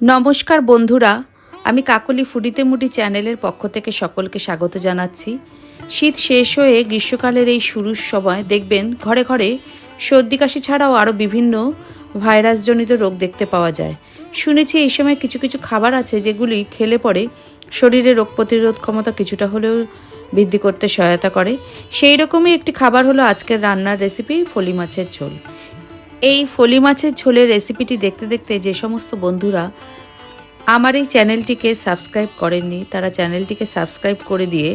নমস্কার বন্ধুরা, আমি কাকলি ফুডিতে মুডি চ্যানেলের পক্ষ থেকে সকলকে স্বাগত জানাচ্ছি। শীত শেষ হয়ে গ্রীষ্মকালের এই শুরুর সময় দেখবেন ঘরে ঘরে সর্দি কাশি ছাড়াও আরও বিভিন্ন ভাইরাসজনিত রোগ দেখতে পাওয়া যায়। শুনেছি এই সময় কিছু কিছু খাবার আছে যেগুলি খেলে পরে শরীরে রোগ প্রতিরোধ ক্ষমতা কিছুটা হলেও বৃদ্ধি করতে সহায়তা করে। সেই রকমই একটি খাবার হলো আজকের রান্নার রেসিপি ফলি মাছের ঝোল। এই ফলি মাছের ঝোলের রেসিপিটি দেখতে দেখতে যে সমস্ত বন্ধুরা আমার এই চ্যানেলটিকে সাবস্ক্রাইব করেননি, তারা চ্যানেলটিকে সাবস্ক্রাইব করে দিয়ে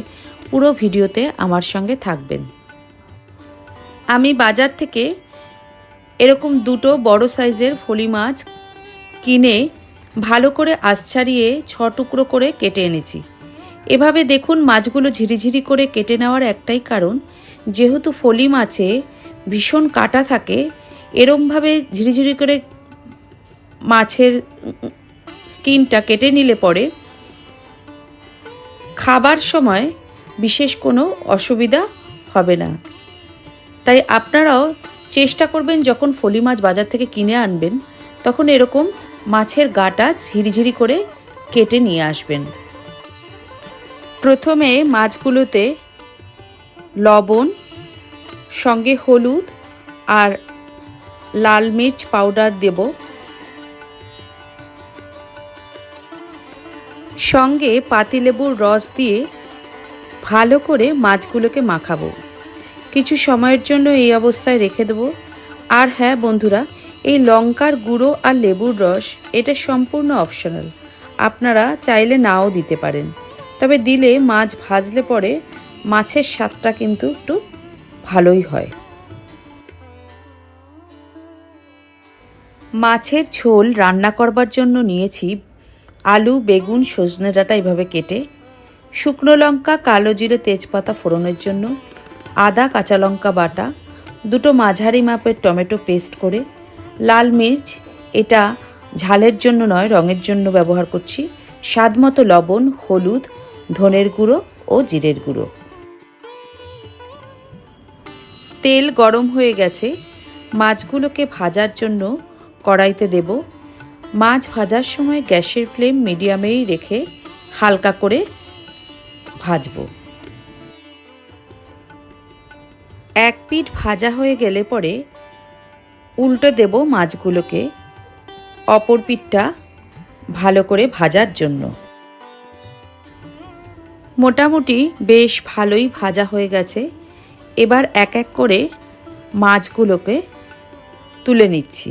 পুরো ভিডিওতে আমার সঙ্গে থাকবেন। আমি বাজার থেকে এরকম দুটো বড় সাইজের ফলি মাছ কিনে ভালো করে আঁশ ছাড়িয়ে ছ টুকরো করে কেটে এনেছি। এভাবে দেখুন মাছগুলো ঝিরিঝিরি করে কেটে নেওয়ার একটাই কারণ, যেহেতু ফলি মাছে ভীষণ কাটা থাকে এরমভাবে ঝিরিঝিরি করে মাছের স্কিনটা কেটে নিলে পরে খাবার সময় বিশেষ কোনো অসুবিধা হবে না। তাই আপনারাও চেষ্টা করবেন যখন ফলি মাছ বাজার থেকে কিনে আনবেন, তখন এরকম মাছের গাটা ঝিরিঝিরি করে কেটে নিয়ে আসবেন। প্রথমে মাছগুলোতে লবণ, সঙ্গে হলুদ আর লাল মির্চ পাউডার দেব। সঙ্গে পাতিলেবুর রস দিয়ে ভালো করে মাছগুলোকে মাখাবো। কিছু সময়ের জন্য এই অবস্থায় রেখে দেবো। আর হ্যাঁ বন্ধুরা, এই লঙ্কার গুঁড়ো আর লেবুর রস, এটা সম্পূর্ণ অপশনাল। আপনারা চাইলে নাও দিতে পারেন। তবে দিলে মাছ ভাজলে পরে মাছের স্বাদটা কিন্তু একটু ভালোই হয়। মাছের ঝোল রান্না করবার জন্য নিয়েছি আলু, বেগুন, সজনে ডাঁটা এভাবে কেটে, শুকনো লঙ্কা, কালো জিরে, তেজপাতা ফোড়নের জন্য, আদা, কাঁচা লঙ্কা বাটা, দুটো মাঝারি মাপের টমেটো পেস্ট করে, লাল মির্চ, এটা ঝালের জন্য নয়, রঙের জন্য ব্যবহার করছি স্বাদ মতো লবণ, হলুদ, ধনের গুঁড়ো ও জিরের গুঁড়ো। তেল গরম হয়ে গেছে, মাছগুলোকে ভাজার জন্য কড়াইতে দেব। মাছ ভাজার সময় গ্যাসের ফ্লেম মিডিয়ামেই রেখে হালকা করে ভাজব। এক পিঠ ভাজা হয়ে গেলে পরে উল্টো দেব মাছগুলোকে অপর পিঠটা ভালো করে ভাজার জন্য। মোটামুটি বেশ ভালোই ভাজা হয়ে গেছে। এবার এক এক করে মাছগুলোকে তুলে নিচ্ছি।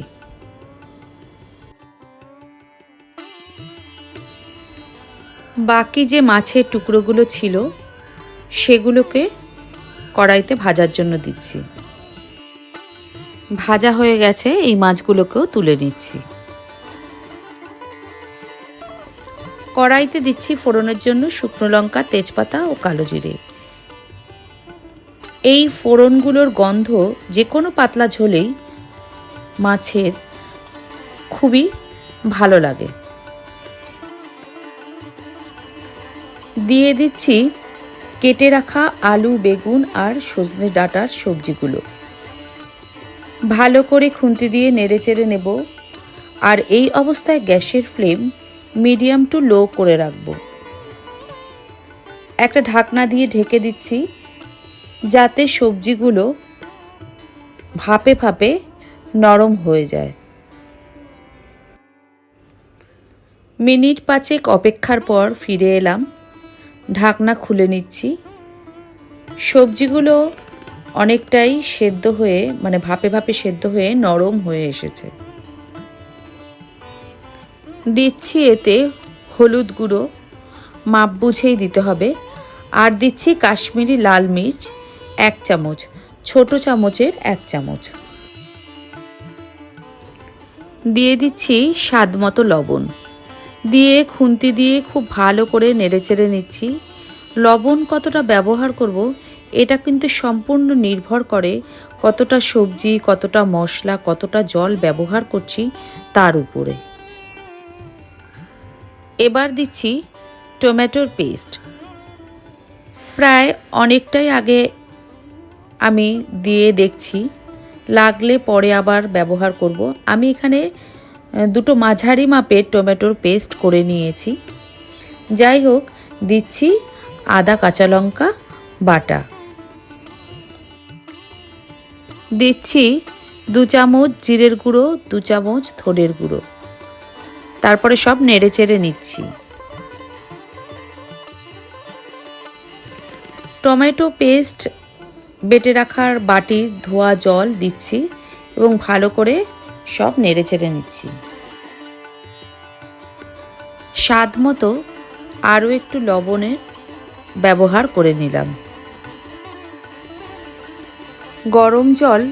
বাকি যে মাছের টুকরোগুলো ছিল, সেগুলোকে কড়াইতে ভাজার জন্য দিচ্ছি। ভাজা হয়ে গেছে, এই মাছগুলোকেও তুলে নিচ্ছি। কড়াইতে দিচ্ছি ফোড়নের জন্য শুকনো লঙ্কা, তেজপাতা ও কালো জিরে। এই ফোড়নগুলোর গন্ধ যে কোনো পাতলা ঝোলেই মাছের খুবই ভালো লাগে। দিয়ে দিচ্ছি কেটে রাখা আলু, বেগুন আর সজনে ডাঁটার সবজিগুলো। ভালো করে খুন্তি দিয়ে নেড়ে চেড়ে নেব আর এই অবস্থায় গ্যাসের ফ্লেম মিডিয়াম টু লো করে রাখব। একটা ঢাকনা দিয়ে ঢেকে দিচ্ছি যাতে সবজিগুলো ভাপে ভাপে নরম হয়ে যায়। মিনিট পাঁচেক অপেক্ষার পর ফিরে এলাম। ঢাকনা খুলে নিচ্ছি। সবজিগুলো অনেকটাই সেদ্ধ হয়ে মানে ভাপে ভাপে সেদ্ধ হয়ে নরম হয়ে এসেছে। দিচ্ছি এতে হলুদ গুঁড়ো, মাপ বুঝেই দিতে হবে। আর দিচ্ছি কাশ্মীরি লাল মির্চ, এক চামচ, ছোট চামচের এক চামচ। দিয়ে দিচ্ছি স্বাদ মতো লবণ। দিয়ে, খুন্তি দিয়ে খুব ভালো করে নেড়েচেড়ে নিচ্ছি। লবণ কতটা ব্যবহার করব, এটা কিন্তু সম্পূর্ণ নির্ভর করে কতটা সবজি, কতটা মশলা, কতটা জল ব্যবহার করছি তার উপরে। এবার দিচ্ছি টমেটোর পেস্ট। প্রায় অনেকটাই আগে আমি দিয়ে দেখছি, লাগলে পরে আবার ব্যবহার করব। আমি এখানে দুটো মাঝারি মাপের টমেটোর পেস্ট করে নিয়েছি। যাই হোক, দিচ্ছি আদা, কাঁচা লঙ্কা, বাটা। দিচ্ছি দু চামচ জিরের গুঁড়ো, দু চামচ ধনের গুঁড়ো। তারপরে সব নেড়ে চেড়ে নিচ্ছি। টমেটো পেস্ট বেটে রাখার বাটির ধোয়া জল দিচ্ছি এবং ভালো করে সব নেড়ে চেড়ে নিচ্ছি। স্বাদ মতো আরও একটু লবণের ব্যবহার করে নিলাম। গরম জল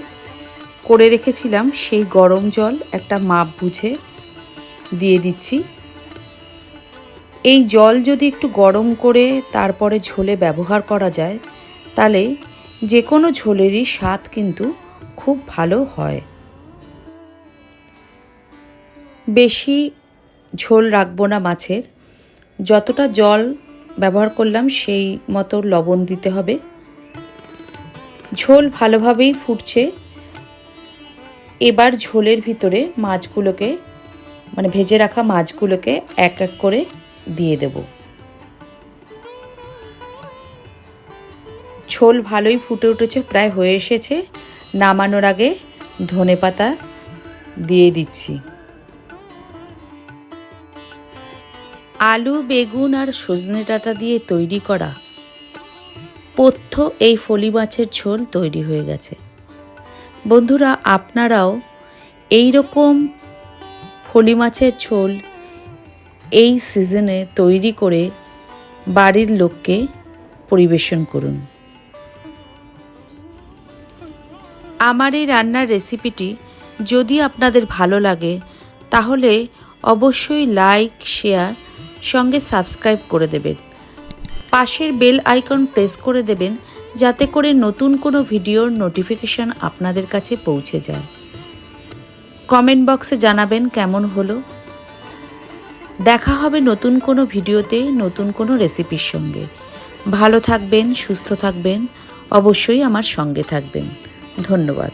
করে রেখেছিলাম, সেই গরম জল একটা মাপ বুঝে দিয়ে দিচ্ছি। এই জল যদি একটু গরম করে তারপরে ঝোলে ব্যবহার করা যায়, তাহলে যে কোনো ঝোলেরই স্বাদ কিন্তু খুব ভালো হয়। বেশি ঝোল রাখব না মাছের। যতটা জল ব্যবহার করলাম, সেই মতো লবণ দিতে হবে। ঝোল ভালোভাবেই ফুটছে। এবার ঝোলের ভিতরে মাছগুলোকে মানে ভেজে রাখা মাছগুলোকে এক এক করে দিয়ে দেব। ঝোল ভালোই ফুটে উঠেছে, প্রায় হয়ে এসেছে। নামানোর আগে ধনে পাতা দিয়ে দিচ্ছি। আলু, বেগুন আর সজনে ডাঁটা দিয়ে তৈরি করা পথ্য এই ফলি মাছের ঝোল তৈরি হয়ে গেছে। বন্ধুরা, আপনারাও এই রকম ফলি মাছের ঝোল এই সিজনে তৈরি করে বাড়ির লোককে পরিবেশন করুন। আমার এই রান্নার রেসিপিটি যদি আপনাদের ভালো লাগে, তাহলে অবশ্যই লাইক, শেয়ার সঙ্গে সাবস্ক্রাইব করে দেবেন। পাশের বেল আইকন প্রেস করে দেবেন, যাতে করে নতুন কোনো ভিডিওর নোটিফিকেশন আপনাদের কাছে পৌঁছে যায়। কমেন্ট বক্সে জানাবেন কেমন হলো। দেখা হবে নতুন কোনো ভিডিওতে নতুন কোনো রেসিপির সঙ্গে। ভালো থাকবেন, সুস্থ থাকবেন, অবশ্যই আমার সঙ্গে থাকবেন। ধন্যবাদ।